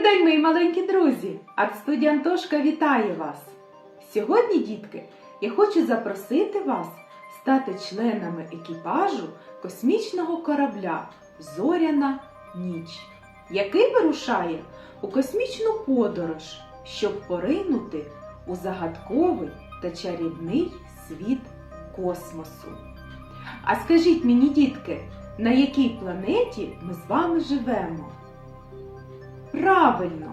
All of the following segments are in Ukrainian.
Добрий мої маленькі друзі! Арт-студія Антошка вітає вас! Сьогодні, дітки, я хочу запросити вас стати членами екіпажу космічного корабля Зоряна ніч, який вирушає у космічну подорож, щоб поринути у загадковий та чарівний світ космосу. А скажіть мені, дітки, на якій планеті ми з вами живемо? Правильно,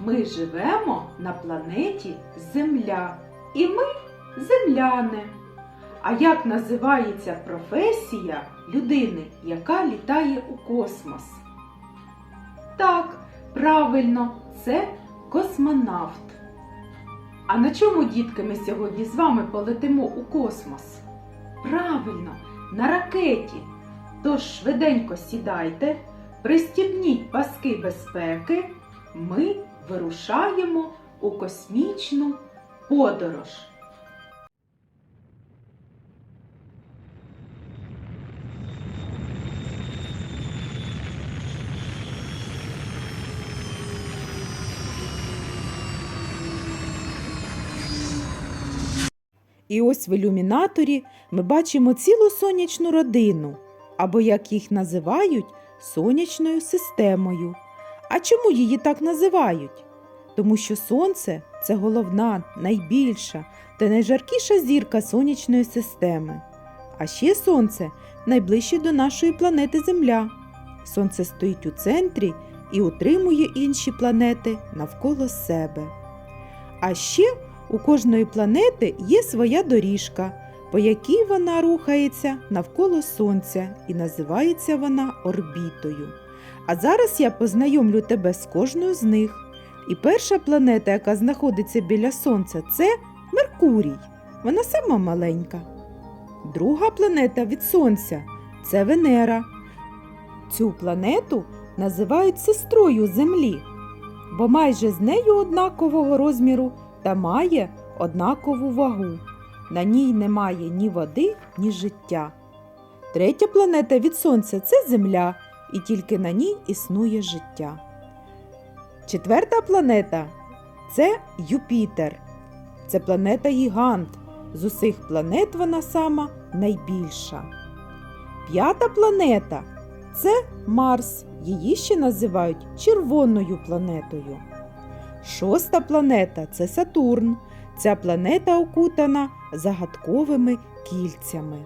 ми живемо на планеті Земля. І ми земляни. А як називається професія людини, яка літає у космос? Так, правильно, це космонавт. А на чому, дітки, ми сьогодні з вами полетимо у космос? Правильно, на ракеті. Тож швиденько сідайте, пристібніть паски безпеки. Ми вирушаємо у космічну подорож. І ось в ілюмінаторі ми бачимо цілу сонячну родину, або як їх називають, сонячною системою. А чому її так називають? Тому що сонце це головна, найбільша та найжаркіша зірка сонячної системи. А ще сонце найближче до нашої планети Земля. Сонце стоїть у центрі і утримує інші планети навколо себе. А ще у кожної планети є своя доріжка, по якій вона рухається навколо Сонця і називається вона орбітою. А зараз я познайомлю тебе з кожною з них. І перша планета, яка знаходиться біля Сонця, це Меркурій. Вона сама маленька. Друга планета від Сонця це Венера. Цю планету називають сестрою Землі, бо майже з нею однакового розміру та має однакову вагу. На ній немає ні води, ні життя. Третя планета від Сонця це Земля, і тільки на ній існує життя. Четверта планета це Юпітер. Це планета Гігант. З усіх планет вона сама найбільша. П'ята планета це Марс. Її ще називають червоною планетою. Шоста планета це Сатурн. Ця планета окутана загадковими кільцями.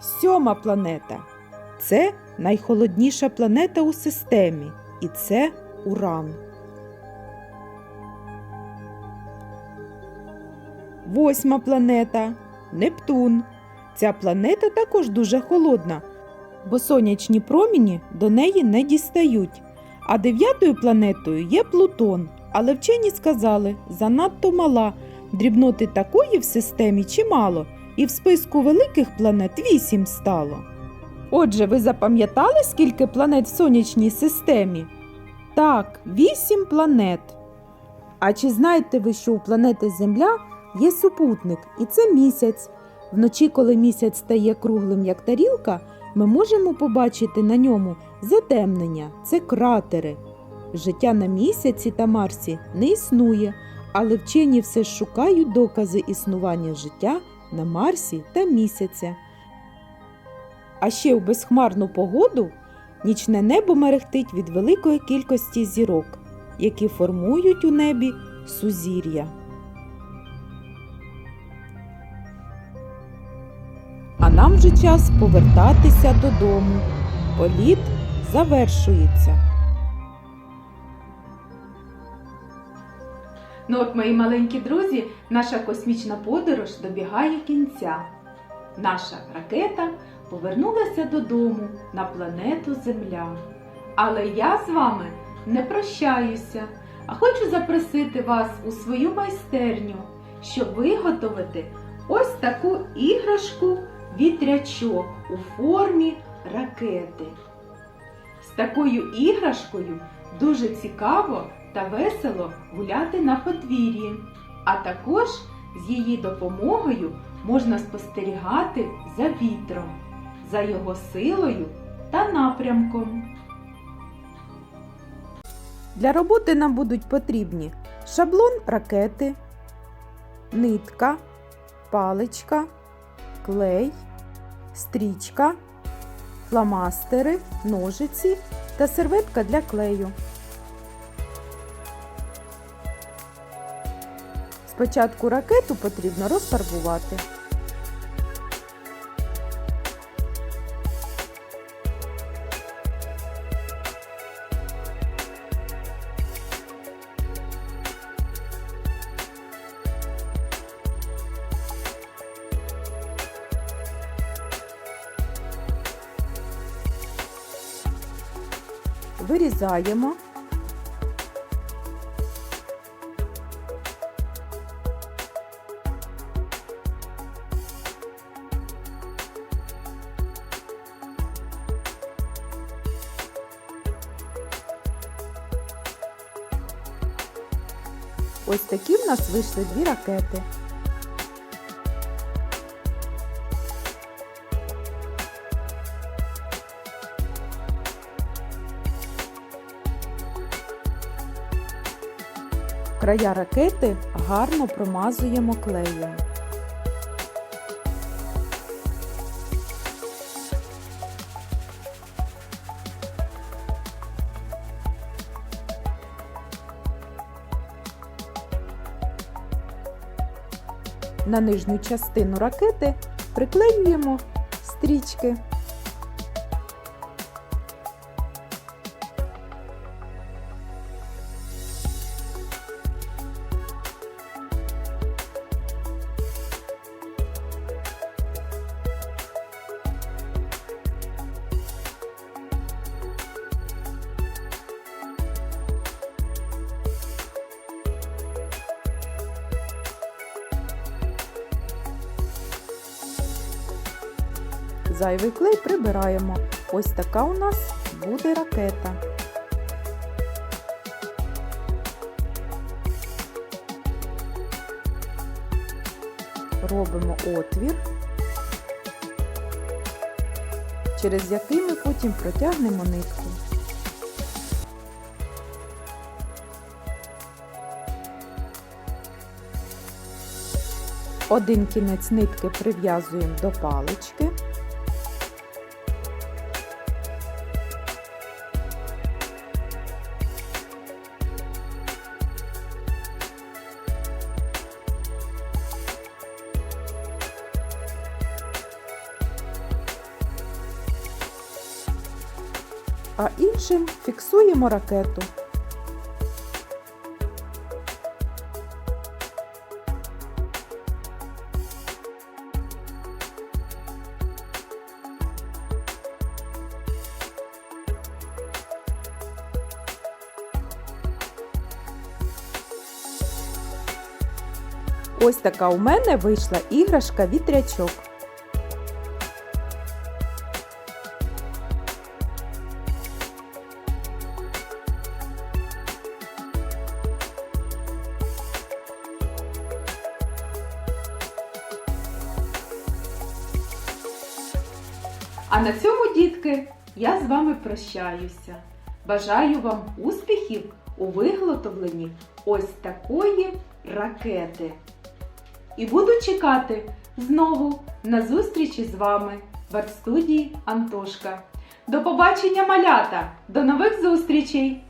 Сьома планета це найхолодніша планета у системі, і це Уран. Восьма планета Нептун. Ця планета також дуже холодна, бо сонячні проміні до неї не дістають. А дев'ятою планетою є Плутон, але вчені сказали, занадто мала. Дрібноти такої в системі чимало, і в списку великих планет вісім стало. Отже, ви запам'ятали, скільки планет в сонячній системі? Так, вісім планет. А чи знаєте ви, що у планети Земля є супутник, і це місяць? Вночі, коли місяць стає круглим, як тарілка, ми можемо побачити на ньому затемнення це кратери. Життя на місяці та Марсі не існує, але вчені все ж шукають докази існування життя на Марсі та місяця. А ще у безхмарну погоду нічне небо мерехтить від великої кількості зірок, які формують у небі сузір'я. А нам вже час повертатися додому. Політ завершується. Ну от, мої маленькі друзі, наша космічна подорож добігає кінця. Наша ракета повернулася додому на планету Земля. Але я з вами не прощаюся, а хочу запросити вас у свою майстерню, щоб виготовити ось таку іграшку вітрячок у формі ракети. З такою іграшкою дуже цікаво та весело гуляти на подвір'ї, а також з її допомогою можна спостерігати за вітром, за його силою та напрямком. Для роботи нам будуть потрібні шаблон ракети, нитка, паличка, клей, стрічка, фломастери, ножиці та серветка для клею. Спочатку ракету потрібно розфарбувати. Вирізаємо. Ось такі в нас вийшли дві ракети. Края ракети гарно промазуємо клеєм. На нижню частину ракети приклеюємо стрічки. Зайвий клей прибираємо. Ось така у нас буде ракета. Робимо отвір, через який ми потім протягнемо нитку. Один кінець нитки прив'язуємо до палички. А іншим фіксуємо ракету. Ось така у мене вийшла іграшка вітрячок. А на цьому, дітки, я з вами прощаюся. Бажаю вам успіхів у виготовленні ось такої ракети. І буду чекати знову на зустрічі з вами в арт-студії Антошка. До побачення, малята! До нових зустрічей!